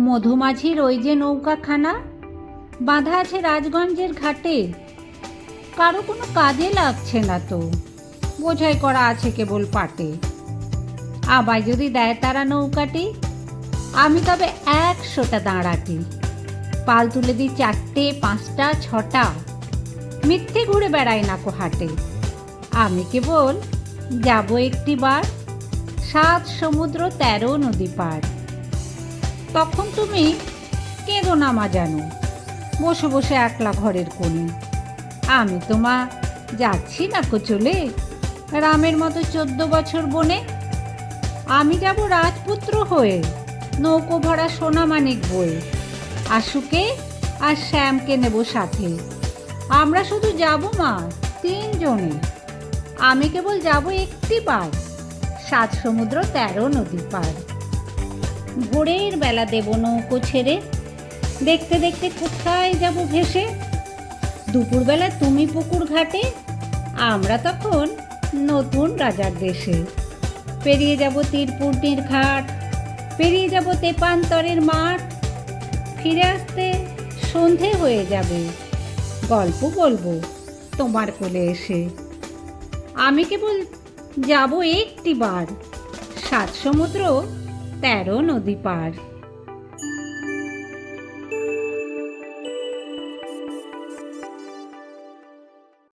মধুমাঝির ওই যে নৌকাখানা? বাঁধা আছে রাজগঞ্জের ঘাটে। কারও কোনো কাজে লাগছে না তো। বোঝাই করা আছে কেবল পাটে। আবার যদি দেয় তারা নৌকাটি, আমি তবে একশোটা দাঁড়াটি। পাল তুলে দিই চারটে, পাঁচটা, ছটা। মিথ্যে ঘুরে বেড়াই না কো হাটে। আমি কেবল যাব একটি বার। সাত সমুদ্র তেরো নদী পার। তখন তুমি কেঁদো না মা জানো। বসে বসে একলা ঘরের কোণে। আমি তো মা যাচ্ছি না কো চলে রামের মতো চোদ্দ বছর বনে। আমি যাব রাজপুত্র হয়ে, নৌকো ভরা সোনা মানিক বয়ে। আশুকে আর শ্যামকে নেব সাথে। আমরা শুধু যাব মা, তিনজনে। আমি কেবল যাব একটি বার সাত সমুদ্র তেরো নদী পার। ভোরের বেলা দেব নৌকো ছেড়ে। দেখতে দেখতে কোথায় যাব ভেসে? দুপুরবেলা তুমি পুকুর ঘাটে, আমরা তখন নতুন রাজার দেশে। পেরিয়ে যাব তীরপূর্ণির ঘাট, পেরিয়ে যাব তেপান্তরের মাঠ। ফিরে আসতে সন্ধে হয়ে যাবে, গল্প বলব তোমার কোলে এসে। আমি কেবল যাব একটি বার, সাত সমুদ্র তেরো নদী পার।